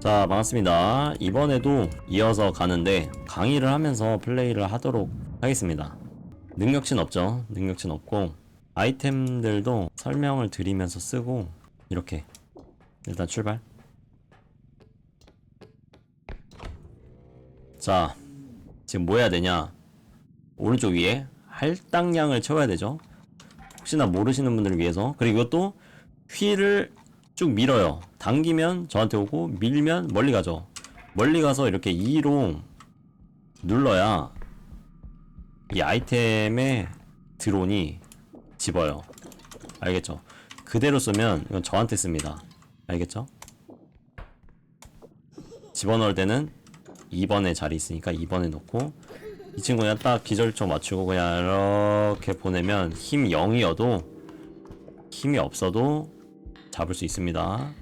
자 반갑습니다. 이번에도 이어서 가는데 강의를 하면서 플레이를 하도록 하겠습니다. 능력치는 없죠? 능력치는 없고 아이템들도 설명을 드리면서 쓰고 이렇게. 일단 출발. 자 지금 뭐 해야 되냐? 오른쪽 위에 할당량을 채워야 되죠? 혹시나 모르시는 분들을 위해서. 그리고 이것도 휠을 쭉 밀어요. 당기면 저한테 오고 밀면 멀리 가죠. 멀리 가서 이렇게 2로 눌러야 이 아이템의 드론이 집어요. 알겠죠? 그대로 쓰면 이건 저한테 씁니다. 알겠죠? 집어넣을 때는 2번에 자리 있으니까 2번에 놓고 이 친구는 딱 기절점 맞추고 그냥 이렇게 보내면 힘 0이어도 힘이 없어도 잡을 수 있습니다.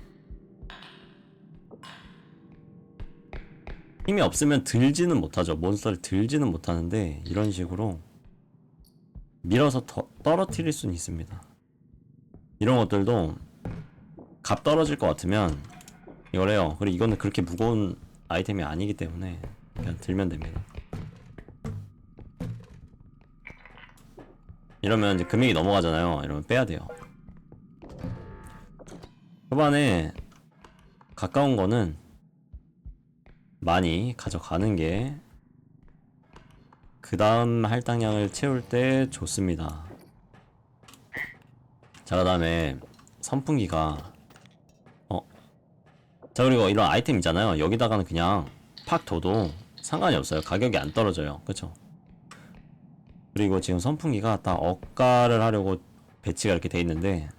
힘이 없으면 들지는 못하죠. 몬스터를 들지는 못하는데 이런 식으로 밀어서 더, 떨어뜨릴 수는 있습니다. 이런 것들도 값 떨어질 것 같으면 이걸 해요. 그리고 이거는 그렇게 무거운 아이템이 아니기 때문에 그냥 들면 됩니다. 이러면 이제 금액이 넘어가잖아요. 이러면 빼야 돼요. 초반에 가까운 거는 많이 가져가는 게 그 다음 할당량을 채울 때 좋습니다. 자, 그 다음에 선풍기가 어. 자, 그리고 이런 아이템 있잖아요. 여기다가는 그냥 팍 둬도 상관이 없어요. 가격이 안 떨어져요. 그쵸? 그리고 지금 선풍기가 딱 억가를 하려고 배치가 이렇게 돼 있는데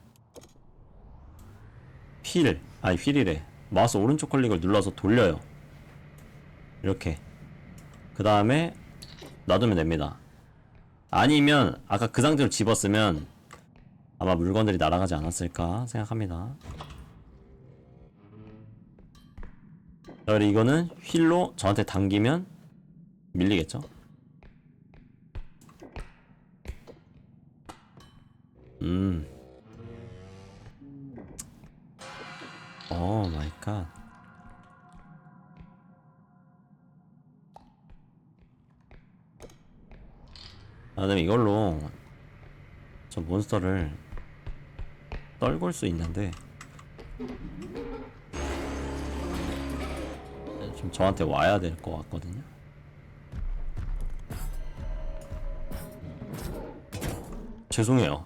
휠, 아니 휠이래. 마우스 오른쪽 클릭을 눌러서 돌려요. 이렇게. 그 다음에 놔두면 됩니다. 아니면 아까 그 상태로 집었으면 아마 물건들이 날아가지 않았을까 생각합니다. 자, 그리고 이거는 휠로 저한테 당기면 밀리겠죠? 음. 오 마이 갓. 아, 그다음에 이걸로 저 몬스터를 떨굴 수 있는데 좀 저한테 와야 될 것 같거든요. 죄송해요.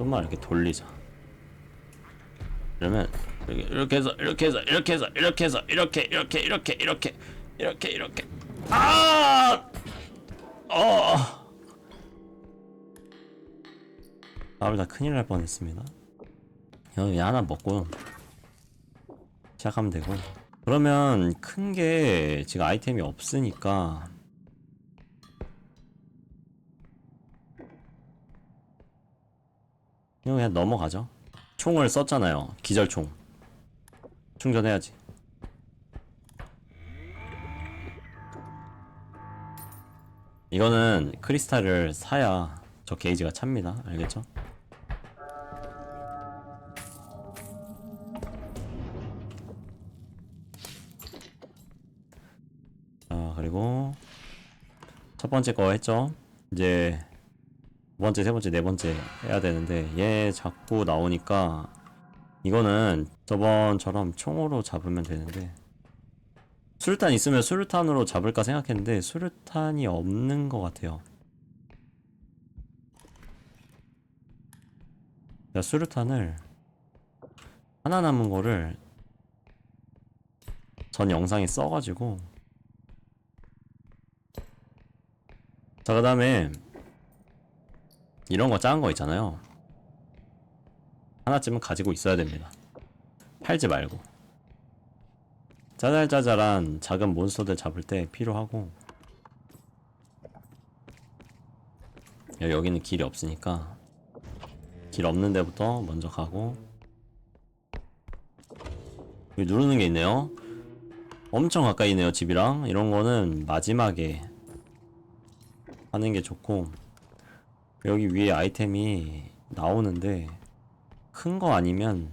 좀만 이렇게 돌리자. 그러면 이렇게, 이렇게 해서 이렇게 해서 이렇게 해서 이렇게 해서 이렇게 이렇게 이렇게 이렇게 이렇게 이렇게 아! 어. 밥을 다 큰일 날 뻔했습니다. 여기 하나 먹고 시작하면 되고. 그러면 큰 게 지금 아이템이 없으니까 이거 그냥 넘어가죠. 총을 썼잖아요. 기절총. 충전해야지. 이거는 크리스탈을 사야 저 게이지가 찹니다. 알겠죠? 자, 그리고 첫 번째 거 했죠? 이제 두 번째, 세 번째, 네 번째 해야 되는데 얘 자꾸 나오니까 이거는 저번처럼 총으로 잡으면 되는데 수류탄 있으면 수류탄으로 잡을까 생각했는데 수류탄이 없는 것 같아요. 자, 수류탄을 하나 남은 거를 전 영상에 써가지고 자, 그 다음에 이런 거 작은 거 있잖아요. 하나쯤은 가지고 있어야 됩니다. 팔지 말고. 짜잘짜잘한 작은 몬스터들 잡을 때 필요하고. 야, 여기는 길이 없으니까 길 없는 데부터 먼저 가고 여기 누르는 게 있네요. 엄청 가까이 있네요, 집이랑. 이런 거는 마지막에 하는 게 좋고 여기 위에 아이템이 나오는데 큰 거 아니면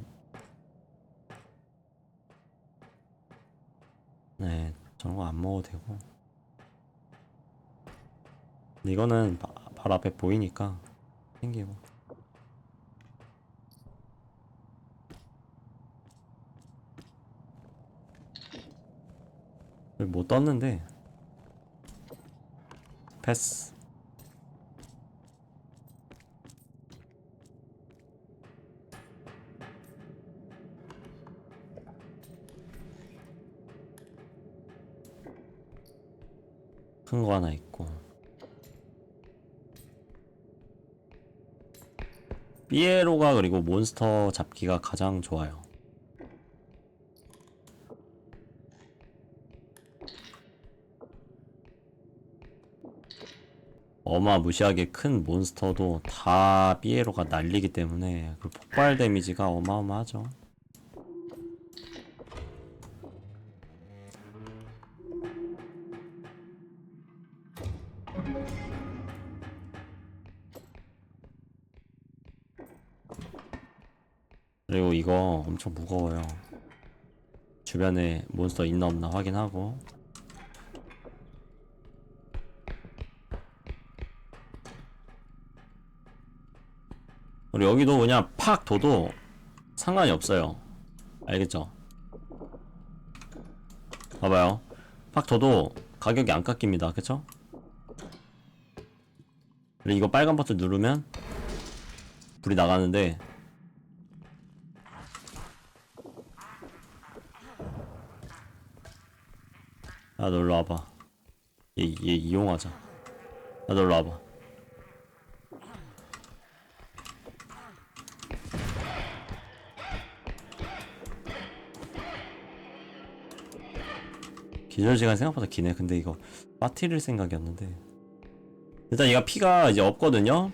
네 저런 거 안 먹어도 되고. 이거는 바, 바로 앞에 보이니까 생기고. 여기 뭐 떴는데? 패스 큰 거 하나 있고. 삐에로가 그리고 몬스터 잡기가 가장 좋아요. 어마무시하게 큰 몬스터도 다 삐에로가 날리기 때문에 그 폭발 데미지가 어마어마하죠 그리고 이거 엄청 무거워요. 주변에 몬스터 있나 없나 확인하고 그리고 여기도 그냥 팍 둬도 상관이 없어요. 알겠죠? 봐봐요. 팍 둬도 가격이 안 깎입니다. 그쵸? 그리고 이거 빨간 버튼 누르면 불이 나가는데 야, 너 일로 와봐. 얘, 얘 이용하자. 야, 너 일로 와봐. 기절 시간 생각보다 기네. 근데 이거 빠트릴 생각이었는데. 일단 얘가 피가 이제 없거든요.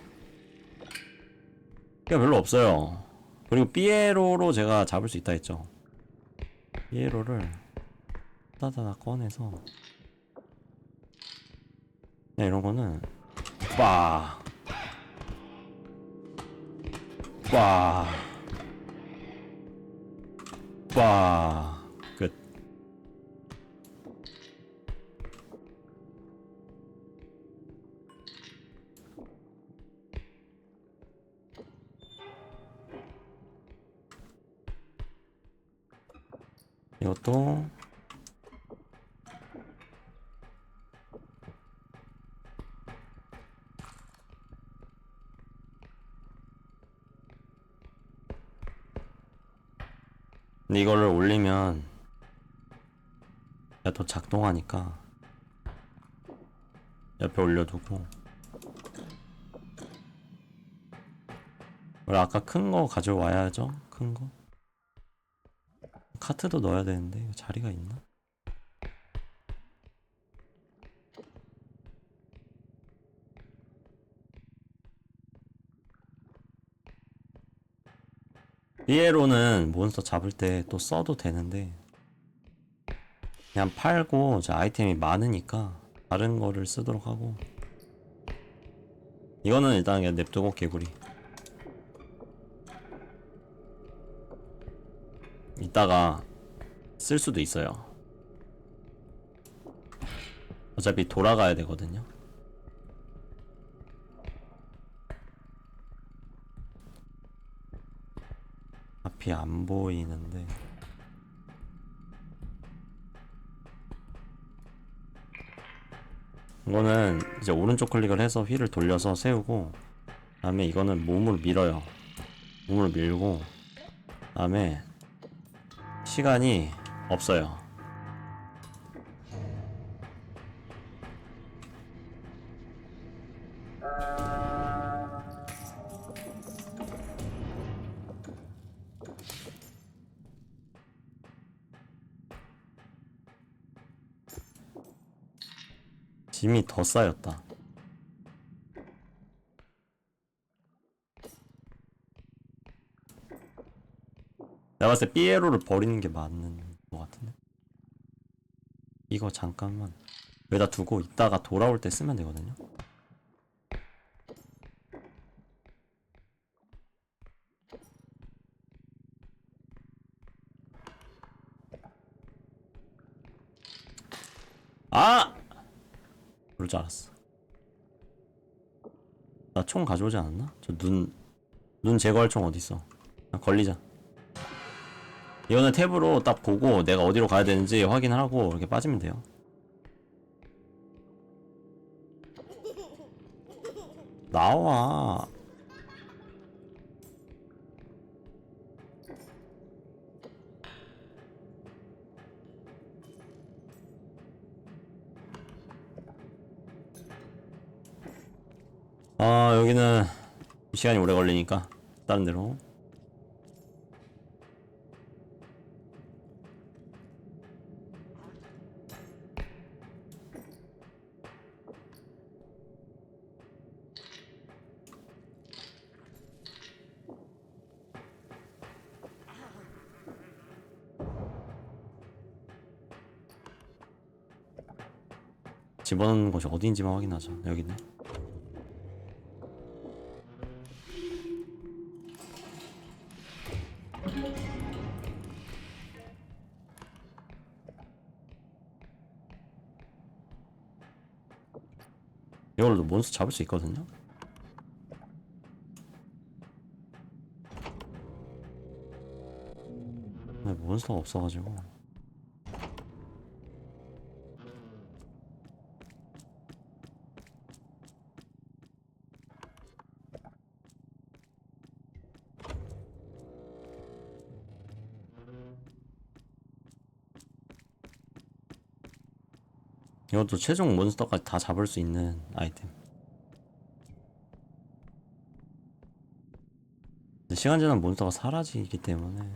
피가 별로 없어요. 그리고 삐에로로 제가 잡을 수 있다 했죠. 삐에로를 따다다 꺼내서 그냥 이런 거는 빠. 빠. 빠. 끝. 이것도 근데 이거를 올리면 또 작동하니까 옆에 올려두고. 원래 아까 큰 거 가져와야죠? 큰 거? 카트도 넣어야 되는데 이거 자리가 있나? 삐에로는 몬스터 잡을 때 또 써도 되는데 그냥 팔고 저 아이템이 많으니까 다른 거를 쓰도록 하고. 이거는 일단 그냥 냅두고 개구리. 이따가 쓸 수도 있어요. 어차피 돌아가야 되거든요 앞이 안 보이는데. 이거는 이제 오른쪽 클릭을 해서 휠을 돌려서 세우고 다음에 이거는 몸으로 밀어요. 몸으로 밀고 다음에 시간이 없어요 짐이 더 쌓였다. 내가 봤을 때 삐에로를 버리는 게 맞는 것 같은데? 이거 잠깐만 여기다 두고 이따가 돌아올 때 쓰면 되거든요? 아! 그럴 줄 알았어. 나 총 가져오지 않았나? 저 눈, 눈 제거할 총 어딨어? 아, 걸리자. 이거는 탭으로 딱 보고 내가 어디로 가야 되는지 확인하고 이렇게 빠지면 돼요. 나와. 아, 여기는 시간이 오래 걸리니까 다른 데로. 집어넣는 곳이 어디인지만 확인하자. 여기네. 이걸로 몬스터 잡을 수 있거든요. 몬스터가 없어가지고 이것도 최종 몬스터까지 다 잡을 수 있는 아이템. 시간 지나면 몬스터가 사라지기 때문에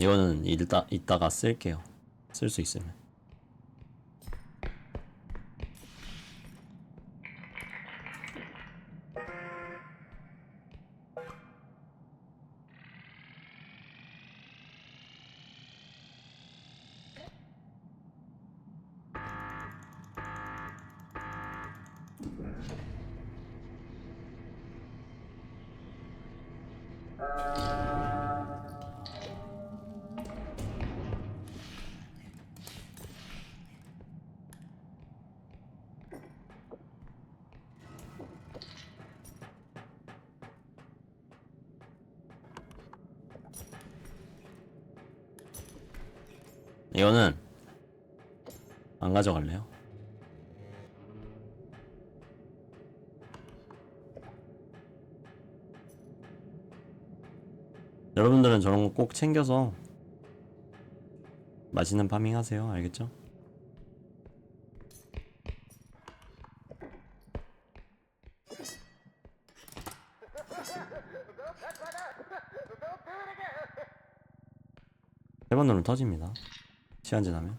이거는 일다 이따가 쓸게요. 쓸 수 있으면. 이거는 안 가져갈래요? 여러분들은 저런 거 꼭 챙겨서 맛있는 파밍 하세요. 알겠죠? 세번 누르면 터집니다. 시간 지나면.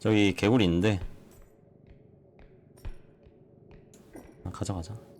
저기 개구리 있는데 아, 가져가자.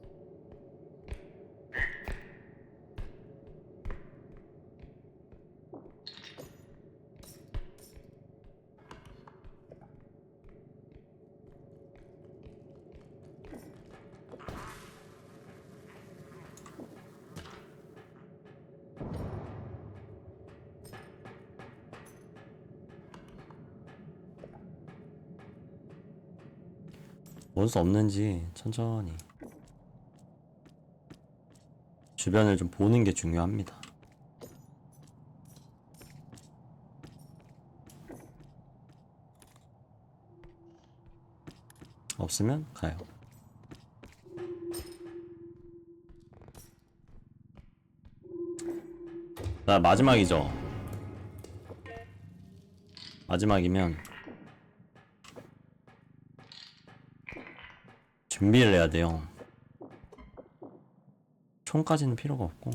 몬스터 없는지 천천히 주변을 좀 보는 게 중요합니다. 없으면 가요. 자 마지막이죠. 마지막이면 준비를 해야 돼요. 총까지는 필요가 없고.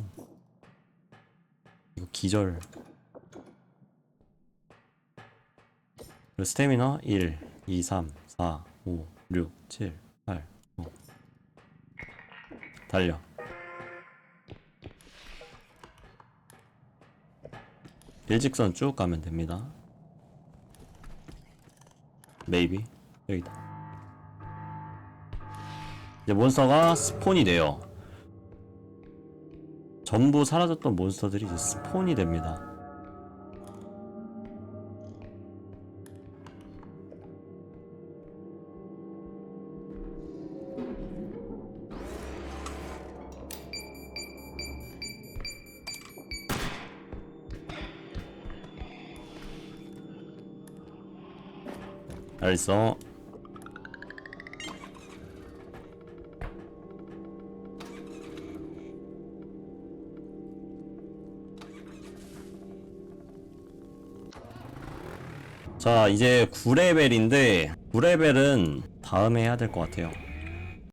이거 기절. 스태미너 1, 2, 3, 4, 5, 6, 7, 8, 9 달려. 일직선 쭉 가면 됩니다. 메이비 여기다 이제 몬스터가 스폰이 돼요. 전부 사라졌던 몬스터들이 이제 스폰이 됩니다. 알겠어 자 이제 9레벨인데 9레벨은 다음에 해야 될 것 같아요